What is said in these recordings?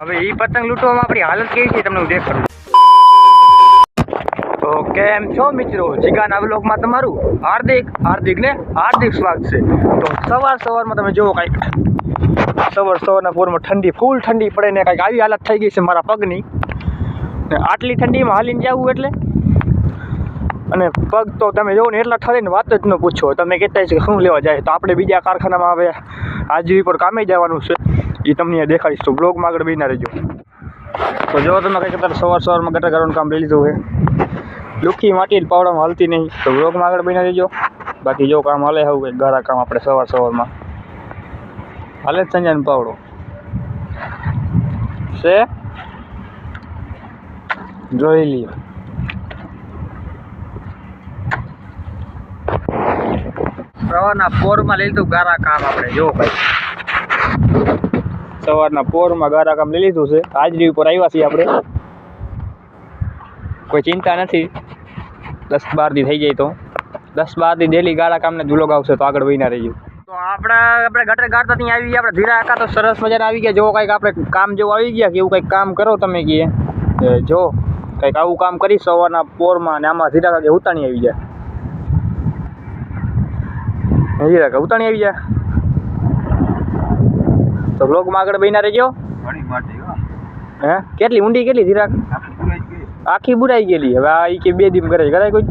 હવે એ પતંગ લૂંટવામાં આપણી હાલત કેવી છે તમને હું દેખાડું. તો કેમ છો મિત્રો? જીગાના વ્લોગમાં તમારું હાર્દિક હાર્દિક ને હાર્દિક સ્વાગત છે. તો સવાર સવારમાં તમે જુઓ કાંઈક. સવાર સવારના પોરમાં ઠંડી, ફૂલ ઠંડી પડે ને કાંઈક આવી હાલત થઈ ગઈ છે મારા પગની. આટલી ઠંડીમાં હાલીને જવું એટલે અને પગ તો તમે જોવો ને એટલા ઠરીને વાત જ ન પૂછો. તમે કહેતા છે કે શું લેવા જાય? તો આપણે બીજા કારખાનામાં હવે હાજરી પર કામે જવાનું છે. એ તમને દેખાડીશ. તો બ્લોગમાં આગળ બિના રહેજો. તો જો તમે કંઈક અત્યારે સવાર સવારમાં ગટર કરવાનું કામ લઈ લીધું છે. લુખી માટી પાવડામાં હાલતી નહીં. તો બ્લોગમાં આગળ બીના રહેજો. બાકી જો કામ હાલે આવું કંઈક ગારા કામ આપણે સવાર સવારમાં. હાલે જ સંજાન પાવડો. છે? જોઈ લઈએ સવારના પોરમાં લઈ લીધું ગારા કામ આપણે. જો ભાઈ. સવારના પોરમાં ગારા કામ લઈ લીધું છે. હાજરી ઉપર આવ્યા છીએ આપણે. કોઈ ચિંતા નથી. દસ બાર દી થઈ જાય તો. દસ બાર દી ડેલી ગારા કામને ધૂલો આવશે તો આગળ વહીના રહીએ તો આપણે આપણે ગટર ગાડતા ત્યાં આવી ગયા. આપણે ધીરા આકા તો સરસ મજાના આવી ગયા. જો કંઈક આપણે કામ જેવું આવી ગયા કે એવું કંઈક કામ કરો તમે કહીએ કે જો કંઈક આવું કામ કરી સવારના પોરમાં ને આમાં ધીરા કાકે ઉતાણી આવી જાય. ધીરા કાકે ઉતાણી આવી જાય. તો બ્લોગમાં આગળ બન્યા રહેજો. હે. કેટલી ઊંડી કેટલી ધીરા આખી બુરાઈ ગયેલી. હવે આ ઈ કે બે દીમ કરે કરાય કોઈ.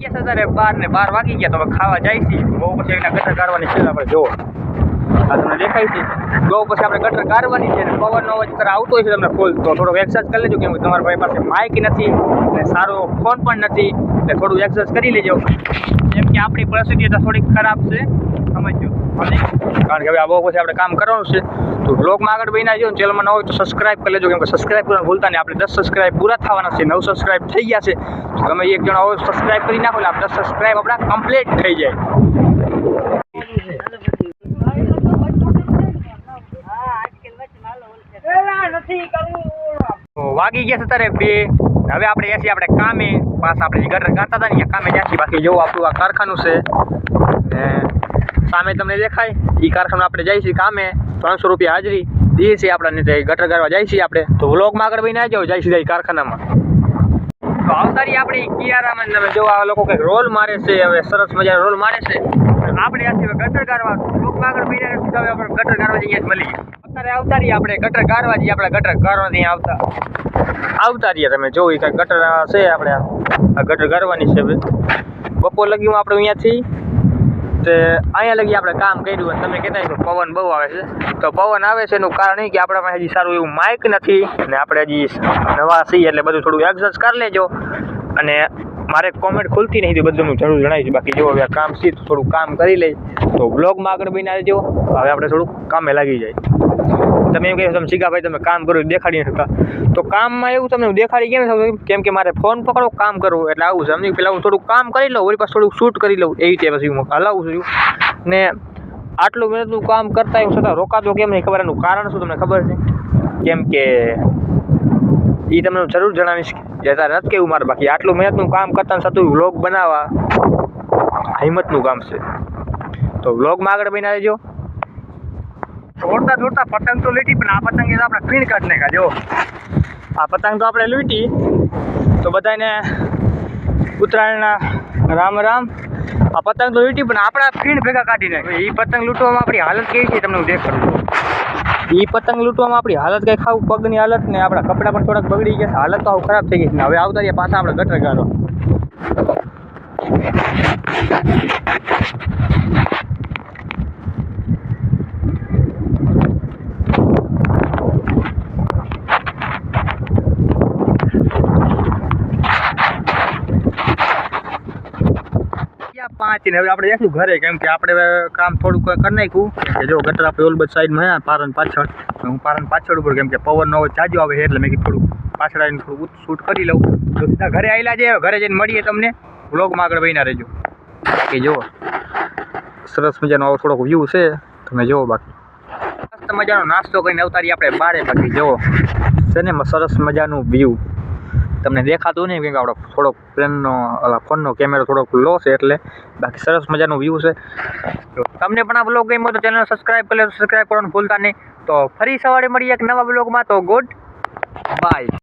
ગયા છે તારે બાર ને બાર વાગી ગયા તો હવે ખાવા જાય છે. બહુ પછી એના ગટર કાઢવાની છે આપણે જોવો. તમને દેખાય છે. બહુ પછી આપણે ગટર કાઢવાની છે ને પવનનો અવાજ અત્યારે આવતો હોય છે તમને ફૂલ તો થોડોક એક્સરસાઇઝ કરી લેજો, કેમ કે તમારા ભાઈ પાસે માઇક નથી ને સારો ફોન પણ નથી. એટલે થોડું એક્સરસાઇઝ કરી લેજો. જેમ કે આપણી પરિસ્થિતિ તો થોડીક ખરાબ છે. સમજજો? કારણ કે હવે આ બહુ પછી આપણે કામ કરવાનું છે. તો બ્લોગમાં આગળ બની જો ચેનલમાં ન હોય તો સબસ્ક્રાઇબ કરી લેજો, કેમ કે સબસ્ક્રાઇબ કરવાનું ભૂલતા નહીં. આપણે દસ સબસ્ક્રાઇબ પૂરા થવાના છે, નવ સબસ્ક્રાઇબ થઈ ગયા છે. તો તમે એક જણા હોય સબસ્ક્રાઇબ કરી નાખો, એટલે આપણે દસ સબસ્ક્રાઇબ આપણા કમ્પ્લીટ થઈ જાય. વાગી ગયા છે તારે બે. હવે આપણે એસી આપણે કામે. પાસ આપણે ગટર ગાતા હતા ને કામે જ્યાંથી બાકી જોવું આપણું આ કારખાનું છે. ને સામે તમને દેખાય. એ કારખાનું આપણે જઈએ છીએ કામે. ત્રણસો રૂપિયા હાજરી. દઈએ છીએ આપણને ગટર ગાળવા જઈએ છીએ આપણે. તો વ્લોગમાં આગળ બહીને આવી જાઓ જઈ સીધા કારખાનામાં. તો આવતારી આપણે કિયારામાં તમે જો આ લોકો કંઈક રોલ મારે છે, હવે સરસ મજાનો રોલ મારે છે. આપણે આથી ગટર ગાળવા ટૂંકમાં આગળ બહીને સીધા આપણે ગટર ગાળવા જઈએ, મળી અત્યારે આવતારી આપણે ગટર ગાળવા જઈએ, આપણે ગટર ગાળવા જઈએ આવતા. આવતા રહીએ તમે જોઈ કાંઈક ગટર છે, આપણે આ ગટર ગાળવાની છે બપોર લગીમાં આપણે અહીંયાથી તે અહીંયા લગી આપણે કામ કર્યું અને તમે કહેતા કે પવન બહુ આવે છે. તો પવન આવે છે એનું કારણ એ કે આપણા પાસે હજી સારું એવું માઇક નથી ને આપણે હજી નવા છીએ એટલે બધું થોડું એડજસ્ટ કરી લેજો. અને મારે કોમેન્ટ ખુલતી નહીં બધું હું જરૂર જણાવીશ બાકી જો હવે કામ છે થોડું કામ કરી લઈ. તો બ્લોગમાં આગળ બની આવજો હવે આપણે થોડું કામે લાગી જાય. તમે એમ કહો તમે શીખા તમે કામ કરો, દેખાડી શકતા તો કામમાં એવું તમને દેખાડી કેમ શકું કેમ કે મારે ફોન પકડો, કામ કરવું. એટલે આવું સમજી પેલા હું થોડું કામ કરી લઉં વળી પાછું થોડુંક શૂટ કરી લઉં. એવી રીતે પછી હું હલાવું છું ને આટલું મહેનતનું કામ કરતા એવું છતાં રોકાતો કેમ નહીં? ખબર એનું કારણ શું, તમને ખબર છે? કેમ કે એ તમને જરૂર જણાવીશ જે તારે નથી કેવું મારે બાકી. આટલું મહેનતનું કામ કરતા થતું વ્લોગ બનાવવા. હિંમતનું કામ છે. તો વ્લોગમાં આગળ બની રહેજો. દોડતા દોડતા પતંગ તો લીટી, પણ આ પતંગ એ તો આપણે ફીણ કાઢ નાખ્યા, જો. આ પતંગ તો આપણે લૂંટી. તો બધાને ઉત્તરાયણના રામ રામ. આ પતંગ તો લૂંટી, પણ આપણા ફીણ ભેગા કાઢી નાખ્યા. એ પતંગ લૂંટવામાં આપણી હાલત કેવી છે તમને હું દેખાડું. એ પતંગ લૂંટવામાં આપણી હાલત કંઈ ખાવું પગની હાલત ને આપણા કપડાં પણ થોડાક બગડી ગયા. હાલત તો આવું ખરાબ થઈ ગઈ છે હવે આવતા રહ્યા પાછા આપણે ગટર ગાળો પાંચ ને હવે આપણે જઈશું ઘરે, કેમ કે આપણે કામ થોડુંક કરી નાખ્યું. કે જો ગટર આપણે ઓલ બધ સાઈડમાં હે પારન પાછળ. હું પારન પાછળ ઉપર કેમ કે પવનનો નવો જાજો આવે એટલે મેં થોડુંક પાછળ આવીને થોડું શૂટ કરી લઉં. તો સીધા ઘરે આવેલા છે ઘરે જઈને મળીએ તમને. વ્લોગમાં આગળ બહીના રહેજો. બાકી જુઓ, સરસ મજાનો આવો થોડોક વ્યૂ છે. તમે જુઓ બાકી. મસ્ત મજાનો નાસ્તો કરીને અવતારી આપણે બારે બાકી જુઓ. છે ને સરસ મજાનું વ્યૂ તમને દેખાતું નહીં, કેમ આપણો થોડોક પ્લેનનો ફોનનો કેમેરો થોડોક લો છે એટલે બાકી સરસ મજાનું વ્યૂ છે. તમને પણ આ બ્લોગ ગમ્યો તો ચેનલ સબસ્ક્રાઈબ કરી સબસ્ક્રાઈબ કરવાનું ભૂલતા નહીં. તો ફરી સવારે મળીએ એક નવા બ્લોગમાં તો ગુડ બાય